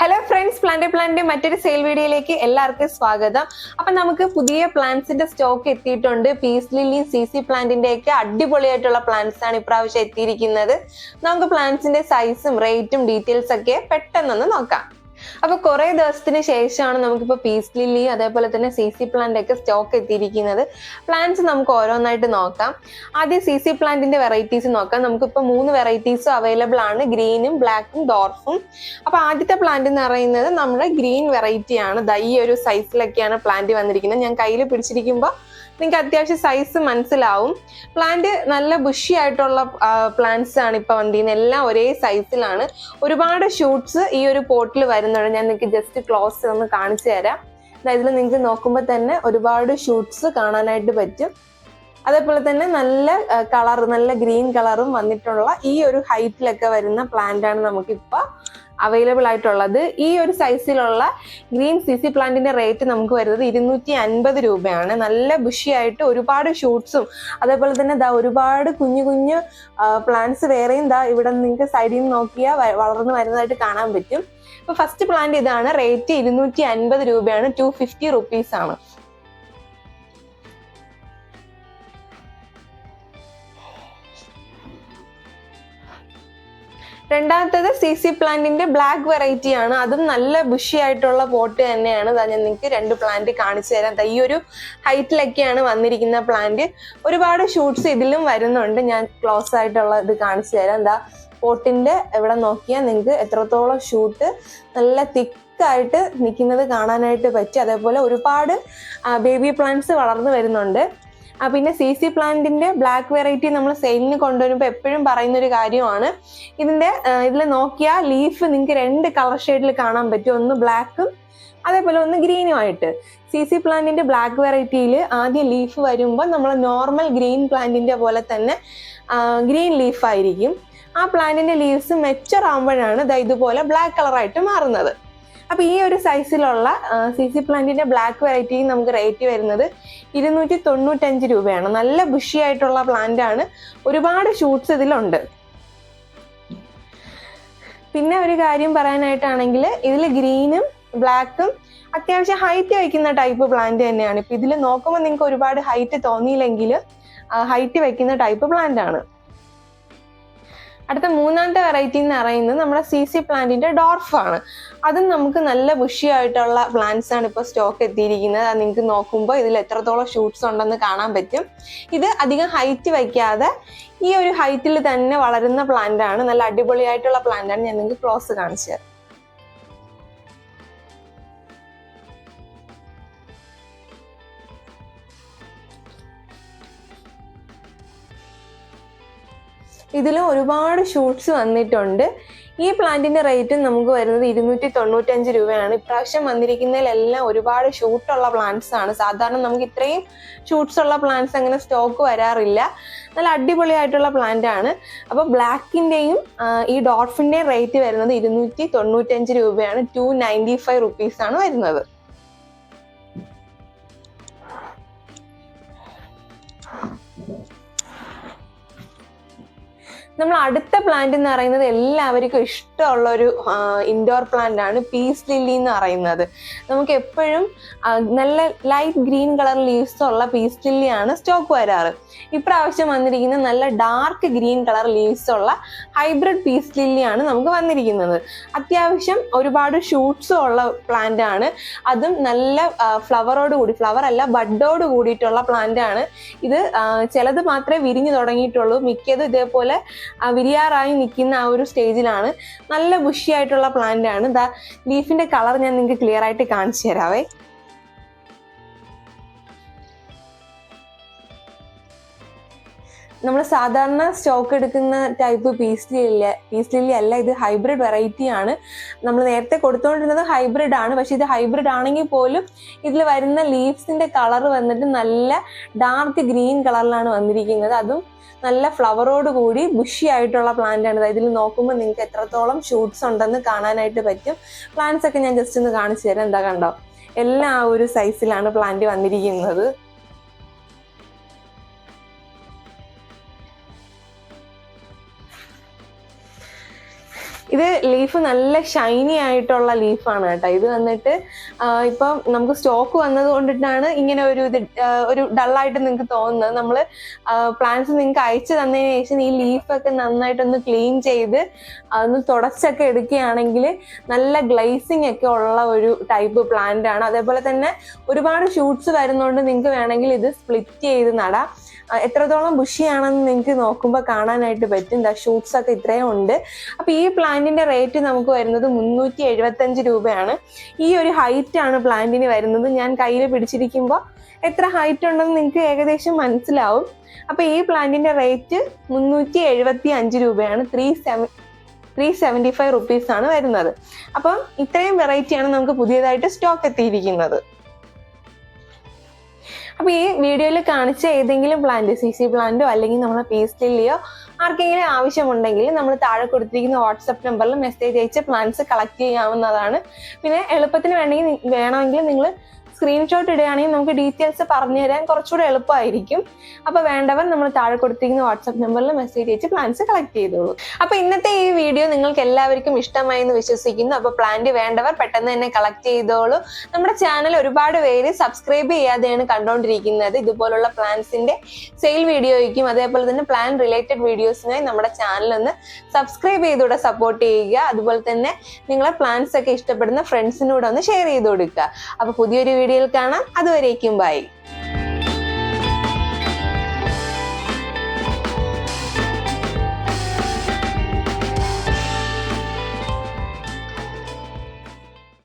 Hello friends plant plant മറ്റൊരു sale വീഡിയോയിലേക്ക് എല്ലാവർക്കും സ്വാഗതം. അപ്പൊ നമുക്ക് പുതിയ പ്ലാന്റ്സിന്റെ സ്റ്റോക്ക് എത്തിയിട്ടുണ്ട്. പീസ് ലില്ലി സി സി പ്ലാന്റിന്റെ ഒക്കെ അടിപൊളിയായിട്ടുള്ള പ്ലാന്റ്സ് ആണ് ഇപ്രാവശ്യം എത്തിയിരിക്കുന്നത്. നമുക്ക് പ്ലാന്റ്സിന്റെ സൈസും റേറ്റും ഡീറ്റെയിൽസ് ഒക്കെ പെട്ടെന്നൊന്ന് നോക്കാം. അപ്പൊ കുറെ ദിവസത്തിന് ശേഷമാണ് നമുക്കിപ്പോ പീസ് ലില്ലി അതേപോലെ തന്നെ സി സി പ്ലാന്റ് ഒക്കെ സ്റ്റോക്ക് എത്തിയിരിക്കുന്നത്. പ്ലാന്റ്സ് നമുക്ക് ഓരോന്നായിട്ട് നോക്കാം. ആദ്യം സി സി പ്ലാന്റിന്റെ വെറൈറ്റീസ് നോക്കാം. നമുക്കിപ്പോൾ മൂന്ന് വെറൈറ്റീസും അവൈലബിൾ ആണ്. ഗ്രീനും ബ്ലാക്കും ഡോർഫും അപ്പൊ ആദ്യത്തെ പ്ലാന്റ് എന്ന് പറയുന്നത് നമ്മുടെ ഗ്രീൻ വെറൈറ്റി ആണ്. ദൈ ഒരു സൈസിലൊക്കെയാണ് പ്ലാന്റ് വന്നിരിക്കുന്നത്. ഞാൻ കയ്യിൽ പിടിച്ചിരിക്കുമ്പോൾ നിങ്ങൾക്ക് അത്യാവശ്യം സൈസ് മനസ്സിലാവും. പ്ലാന്റ് നല്ല ബുഷി ആയിട്ടുള്ള പ്ലാന്റ്സ് ആണ് ഇപ്പൊ വന്നിരിക്കുന്നത് എല്ലാം ഒരേ സൈസിലാണ് ഒരുപാട് ഷൂട്ട്സ് ഈ ഒരു പോട്ടിൽ വരുന്നുണ്ട്. ഞാൻ നിങ്ങൾക്ക് ജസ്റ്റ് ക്ലോസ് ഒന്ന് കാണിച്ചു തരാം. ഇതിൽ നിങ്ങൾക്ക് നോക്കുമ്പോൾ തന്നെ ഒരുപാട് ഷൂട്ട്സ് കാണാനായിട്ട് പറ്റും. അതേപോലെ തന്നെ നല്ല കളർ നല്ല ഗ്രീൻ കളറും വന്നിട്ടുള്ള ഈ ഒരു ഹൈറ്റിലൊക്കെ വരുന്ന പ്ലാന്റ് ആണ് നമുക്കിപ്പോൾ അവൈലബിൾ ആയിട്ടുള്ളത് ഈ ഒരു സൈസിലുള്ള ഗ്രീൻ സി സി പ്ലാന്റിന്റെ റേറ്റ് നമുക്ക് വരുന്നത് ഇരുന്നൂറ്റി അൻപത് രൂപയാണ്. നല്ല ബുഷിയായിട്ട് ഒരുപാട് ഷൂട്ട്സും അതേപോലെ തന്നെ ദാ ഒരുപാട് കുഞ്ഞു കുഞ്ഞു പ്ലാന്റ്സ് വേറെയും ദാ ഇവിടെ നിങ്ങൾക്ക് സൈഡിൽ നിന്ന് നോക്കിയാൽ വളർന്നു വരുന്നതായിട്ട് കാണാൻ പറ്റും. ഇപ്പൊ ഫസ്റ്റ് പ്ലാന്റ് ഇതാണ്. റേറ്റ് ഇരുന്നൂറ്റി അൻപത് രൂപയാണ്. ടു ഫിഫ്റ്റി റുപ്പീസ് ആണ്. രണ്ടാമത്തേത് സി സി പ്ലാന്റിന്റെ ബ്ലാക്ക് വെറൈറ്റി ആണ്. അതും നല്ല ബുഷി ആയിട്ടുള്ള പോട്ട് തന്നെയാണ്. ഞാൻ നിങ്ങൾക്ക് രണ്ട് പ്ലാന്റ് കാണിച്ചു തരാം. ഈ ഒരു ഹൈറ്റിലൊക്കെയാണ് വന്നിരിക്കുന്ന പ്ലാന്റ് ഒരുപാട് ഷൂട്ട്സ് ഇതിലും വരുന്നുണ്ട്. ഞാൻ ക്ലോസ് ആയിട്ടുള്ള ഇത് കാണിച്ചു തരാം. എന്താ പോട്ടിന്റെ എവിടെ നോക്കിയാൽ നിങ്ങൾക്ക് എത്രത്തോളം ഷൂട്ട് നല്ല തിക്കായിട്ട് നിൽക്കുന്നത് കാണാനായിട്ട് പറ്റും. അതേപോലെ ഒരുപാട് ബേബി പ്ലാന്റ്സ് വളർന്നു വരുന്നുണ്ട്. പിന്നെ സി സി പ്ലാന്റിന്റെ ബ്ലാക്ക് വെറൈറ്റി നമ്മൾ സെയിലിന് കൊണ്ടുവരുമ്പോൾ എപ്പോഴും പറയുന്ന ഒരു കാര്യമാണ്. ഇതിന്റെ ഇതിൽ നോക്കിയാൽ ലീഫ് നിങ്ങൾക്ക് രണ്ട് കളർ ഷെയ്ഡിൽ കാണാൻ പറ്റും. ഒന്ന് ബ്ലാക്കും അതേപോലെ ഒന്ന് ഗ്രീനും ആയിട്ട്. സി സി പ്ലാന്റിന്റെ ബ്ലാക്ക് വെറൈറ്റിയിൽ ആദ്യം ലീഫ് വരുമ്പോൾ നമ്മൾ നോർമൽ ഗ്രീൻ പ്ലാന്റിന്റെ പോലെ തന്നെ ഗ്രീൻ ലീഫ് ആയിരിക്കും ആ പ്ലാന്റിന്റെ ലീവ്സ് മെച്ചർ ആകുമ്പോഴാണ് ഇതുപോലെ ബ്ലാക്ക് കളറായിട്ട് മാറുന്നത്. അപ്പൊ ഈ ഒരു സൈസിലുള്ള സി സി പ്ലാന്റിന്റെ ബ്ലാക്ക് വെറൈറ്റി നമുക്ക് റേറ്റ് വരുന്നത് ഇരുന്നൂറ്റി തൊണ്ണൂറ്റഞ്ച് രൂപയാണ്. നല്ല ബുഷി ആയിട്ടുള്ള പ്ലാന്റ് ആണ്. ഒരുപാട് ഷൂട്ട്സ് ഇതിലുണ്ട്. പിന്നെ ഒരു കാര്യം പറയാനായിട്ടാണെങ്കിൽ ഇതിൽ ഗ്രീനും ബ്ലാക്കും അത്യാവശ്യം ഹൈറ്റ് വയ്ക്കുന്ന ടൈപ്പ് പ്ലാന്റ് തന്നെയാണ്. ഇപ്പൊ ഇതിൽ നോക്കുമ്പോൾ നിങ്ങൾക്ക് ഒരുപാട് ഹൈറ്റ് തോന്നിയില്ലെങ്കിൽ ഹൈറ്റ് വെക്കുന്ന ടൈപ്പ് പ്ലാന്റ് ആണ്. അടുത്ത മൂന്നാമത്തെ വെറൈറ്റി എന്ന് പറയുന്നത് നമ്മുടെ സി സി പ്ലാന്റിന്റെ ആണ്. അതും നമുക്ക് നല്ല ബുഷിയായിട്ടുള്ള പ്ലാന്റ്സ് ആണ് ഇപ്പോൾ സ്റ്റോക്ക് എത്തിയിരിക്കുന്നത്. അത് നിങ്ങൾക്ക് നോക്കുമ്പോൾ ഇതിൽ എത്രത്തോളം ഷൂട്ട്സ് ഉണ്ടെന്ന് കാണാൻ പറ്റും. ഇത് അധികം ഹൈറ്റ് വയ്ക്കാതെ ഈ ഒരു ഹൈറ്റിൽ തന്നെ വളരുന്ന പ്ലാന്റ് ആണ്. നല്ല അടിപൊളിയായിട്ടുള്ള പ്ലാന്റ് ആണ് ഞാൻ നിങ്ങൾക്ക് ക്ലോസ് കാണിച്ചു തരാം. ഇതിലും ഒരുപാട് ഷൂട്ട്സ് വന്നിട്ടുണ്ട്. ഈ പ്ലാന്റിന്റെ റേറ്റ് നമുക്ക് വരുന്നത് ഇരുന്നൂറ്റി തൊണ്ണൂറ്റഞ്ച് രൂപയാണ്. ഇപ്രാവശ്യം വന്നിരിക്കുന്നതിലെല്ലാം ഒരുപാട് ഷൂട്ടുള്ള പ്ലാന്റ്സ് ആണ്. സാധാരണ നമുക്ക് ഇത്രയും ഷൂട്ട്സ് ഉള്ള പ്ലാന്റ്സ് അങ്ങനെ സ്റ്റോക്ക് വരാറില്ല. നല്ല അടിപൊളിയായിട്ടുള്ള പ്ലാന്റ് ആണ്. അപ്പോൾ ബ്ലാക്കിന്റെയും ഈ ഡോൾഫിന്റെയും റേറ്റ് വരുന്നത് ഇരുന്നൂറ്റി തൊണ്ണൂറ്റഞ്ച് രൂപയാണ്. ടു നയന്റി ഫൈവ് റുപ്പീസ് ആണ് വരുന്നത്. നമ്മൾ അടുത്ത പ്ലാന്റ് എന്ന് പറയുന്നത് എല്ലാവർക്കും ഇഷ്ടമുള്ള ഒരു ഇൻഡോർ പ്ലാന്റ് ആണ് പീസ് ലില്ലി എന്ന് പറയുന്നത്. നമുക്ക് എപ്പോഴും നല്ല ലൈറ്റ് ഗ്രീൻ കളർ ലീവ്സ് ഉള്ള പീസ് ലില്ലിയാണ് സ്റ്റോക്ക് വരാറ്. ഇപ്രാവശ്യം വന്നിരിക്കുന്ന നല്ല ഡാർക്ക് ഗ്രീൻ കളർ ലീവ്സ് ഉള്ള ഹൈബ്രിഡ് പീസ് ലില്ലിയാണ് നമുക്ക് വന്നിരിക്കുന്നത്. അത്യാവശ്യം ഒരുപാട് ഷൂട്ട്സും ഉള്ള പ്ലാന്റ് ആണ്. അതും നല്ല ഫ്ലവറോട് കൂടി ഫ്ലവർ അല്ല ബഡോട് കൂടിയിട്ടുള്ള പ്ലാന്റ് ആണ്. ഇത് ചിലത് മാത്രമേ വിരിഞ്ഞു തുടങ്ങിയിട്ടുള്ളൂ. മിക്കതും ഇതേപോലെ ആ, വിരിയാറായി നിൽക്കുന്ന ആ ഒരു സ്റ്റേജിലാണ്. നല്ല ബുഷിയായിട്ടുള്ള പ്ലാന്റ് ആണ്. ദാ ലീഫിന്റെ കളർ ഞാൻ നിങ്ങൾക്ക് ക്ലിയർ ആയിട്ട് കാണിച്ചു തരാവേ. നമ്മൾ സാധാരണ സ്റ്റോക്ക് എടുക്കുന്ന ടൈപ്പ് പീസ് അല്ല പീസ് അല്ല ഇത് ഹൈബ്രിഡ് വെറൈറ്റി ആണ്. നമ്മൾ നേരത്തെ കൊടുത്തുകൊണ്ടിരുന്നത് ഹൈബ്രിഡ് ആണ്. പക്ഷെ ഇത് ഹൈബ്രിഡ് ആണെങ്കിൽ പോലും ഇതിൽ വരുന്ന ലീവ്സിന്റെ കളർ വന്നിട്ട് നല്ല ഡാർക്ക് ഗ്രീൻ കളറിലാണ് വന്നിരിക്കുന്നത്. അതും നല്ല ഫ്ലവറോട് കൂടി ബുഷി ആയിട്ടുള്ള പ്ലാന്റ് ആണ്. ഇതിൽ നോക്കുമ്പോൾ നിങ്ങൾക്ക് എത്രത്തോളം ഷൂട്ട്സ് ഉണ്ടെന്ന് കാണാനായിട്ട് പറ്റും. പ്ലാന്റ്സ് ഒക്കെ ഞാൻ ജസ്റ്റ് ഒന്ന് കാണിച്ചു തരാം. എന്താ കണ്ടോ? എല്ലാം ഒരു സൈസിലാണ് പ്ലാന്റ് വന്നിരിക്കുന്നത്. ഇത് ലീഫ് നല്ല ഷൈനി ആയിട്ടുള്ള ലീഫാണ് കേട്ടോ. ഇത് വന്നിട്ട് ഇപ്പം നമുക്ക് സ്റ്റോക്ക് വന്നത് കൊണ്ടിട്ടാണ് ഇങ്ങനെ ഒരു ഇത് ഒരു ഡള്ളായിട്ട് നിങ്ങൾക്ക് തോന്നുന്നത്. നമ്മൾ പ്ലാന്റ്സ് നിങ്ങൾക്ക് അയച്ചു തന്നതിന് ശേഷം ഈ ലീഫൊക്കെ നന്നായിട്ടൊന്ന് ക്ലീൻ ചെയ്ത് അതൊന്ന് തുടച്ചൊക്കെ എടുക്കുകയാണെങ്കിൽ നല്ല ഗ്ലേസിങ് ഒക്കെ ഉള്ള ഒരു ടൈപ്പ് പ്ലാന്റ് ആണ്. അതേപോലെ തന്നെ ഒരുപാട് ഷൂട്ട്സ് വരുന്നതുകൊണ്ട് നിങ്ങൾക്ക് വേണമെങ്കിൽ ഇത് സ്പ്ലിറ്റ് ചെയ്ത് നടാം. എത്രത്തോളം ബുഷിയാണെന്ന് നിങ്ങൾക്ക് നോക്കുമ്പോൾ കാണാനായിട്ട് പറ്റും. എന്താ ഷൂട്ട്സ് ഒക്കെ ഇത്രയും ഉണ്ട്. അപ്പൊ ഈ പ്ലാന്റിന്റെ റേറ്റ് നമുക്ക് വരുന്നത് മുന്നൂറ്റി എഴുപത്തഞ്ച് രൂപയാണ്. ഈ ഒരു ഹൈറ്റ് ആണ് പ്ലാന്റിന് വരുന്നത്. ഞാൻ കയ്യിൽ പിടിച്ചിരിക്കുമ്പോൾ എത്ര ഹൈറ്റ് ഉണ്ടെന്ന് നിങ്ങൾക്ക് ഏകദേശം മനസ്സിലാവും. അപ്പൊ ഈ പ്ലാന്റിന്റെ റേറ്റ് മുന്നൂറ്റി എഴുപത്തി അഞ്ച് രൂപയാണ്. Three seven three seventy five rupees ആണ് വരുന്നത്. അപ്പം ഇത്രയും വെറൈറ്റിയാണ് നമുക്ക് പുതിയതായിട്ട് സ്റ്റോക്ക് എത്തിയിരിക്കുന്നത്. അപ്പൊ ഈ വീഡിയോയിൽ കാണിച്ച ഏതെങ്കിലും പ്ലാന്റ് സി സി പ്ലാന്റോ അല്ലെങ്കിൽ നമ്മളെ പീസ് ലില്ലിയോ ആർക്കെങ്കിലും ആവശ്യമുണ്ടെങ്കിൽ നമ്മൾ താഴെ കൊടുത്തിരിക്കുന്ന വാട്സപ്പ് നമ്പറിൽ മെസ്സേജ് അയച്ച് പ്ലാന്റ്സ് കളക്ട് ചെയ്യാവുന്നതാണ്. പിന്നെ എളുപ്പത്തിന് വേണമെങ്കിൽ വേണമെങ്കിൽ നിങ്ങൾ സ്ക്രീൻഷോട്ട് ഇടുകയാണെങ്കിൽ നമുക്ക് ഡീറ്റെയിൽസ് പറഞ്ഞു തരാൻ കുറച്ചുകൂടെ എളുപ്പമായിരിക്കും. അപ്പൊ വേണ്ടവർ നമ്മൾ താഴെ കൊടുത്തിരിക്കുന്ന വാട്സപ്പ് നമ്പറിൽ മെസ്സേജ് അയച്ച് പ്ലാൻസ് കളക്ട് ചെയ്തോളൂ. അപ്പൊ ഇന്നത്തെ ഈ വീഡിയോ നിങ്ങൾക്ക് എല്ലാവർക്കും ഇഷ്ടമായി എന്ന് വിശ്വസിക്കുന്നു. അപ്പൊ പ്ലാന്റ് വേണ്ടവർ പെട്ടെന്ന് തന്നെ കളക്ട് ചെയ്തോളൂ. നമ്മുടെ ചാനൽ ഒരുപാട് പേര് സബ്സ്ക്രൈബ് ചെയ്യാതെയാണ് കണ്ടുകൊണ്ടിരിക്കുന്നത് ഇതുപോലുള്ള പ്ലാൻസിന്റെ സെയിൽ വീഡിയോയ്ക്കും അതേപോലെ തന്നെ പ്ലാൻ റിലേറ്റഡ് വീഡിയോസിനായി നമ്മുടെ ചാനൽ ഒന്ന് സബ്സ്ക്രൈബ് ചെയ്തുകൂടെ സപ്പോർട്ട് ചെയ്യുക. അതുപോലെ തന്നെ നിങ്ങളെ പ്ലാൻസ് ഒക്കെ ഇഷ്ടപ്പെടുന്ന ഫ്രണ്ട്സിനൂടെ ഒന്ന് ഷെയർ ചെയ്ത് കൊടുക്കുക. അപ്പൊ പുതിയൊരു വീഡിയോയിൽ കാണാം. അതുവരേക്കും ബൈ.